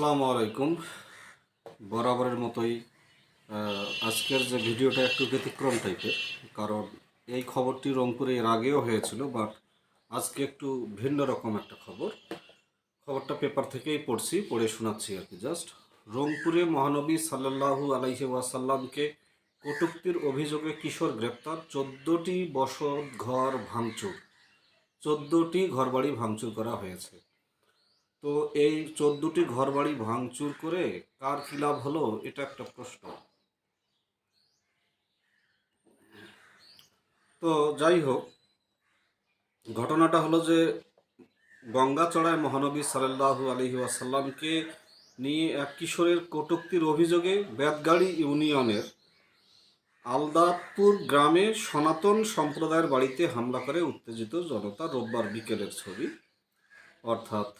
আসসালামু আলাইকুম। বরাবরের মতোই আজকের যে ভিডিওটা একটু ব্যতিক্রম টাইপের কারণ এই খবরটি রংপুরে এর আগেও হয়েছিল বাট আজকে একটু ভিন্ন রকম একটা খবর। খবরটা পেপার থেকেই পড়ছি, পড়ে শোনাচ্ছি আর কি জাস্ট রংপুরে মহানবী সাল্লাল্লাহু আলাইহি ওয়াসাল্লামকে কটূক্তির অভিযোগে কিশোর গ্রেপ্তার, চোদ্দোটি বসত ঘর ভাঙচুর। চোদ্দোটি ঘরবাড়ি ভাঙচুর করা হয়েছে। তো এই চোদ্দটি ঘরবাড়ি ভাঙচুর করে কার কি লাভ হলো? এটা একটা প্রশ্ন। তো যাই হোক, ঘটনাটা হলো যে গঙ্গাচড়ায় মহানবী সাল্লাল্লাহু আলহি আসাল্লামকে নিয়ে এক কিশোরের কটূক্তির অভিযোগে বেতগাড়ি ইউনিয়নের আলদাপুর গ্রামে সনাতন সম্প্রদায়ের বাড়িতে হামলা করে উত্তেজিত জনতা রোববার বিকেলের ছবি। অর্থাৎ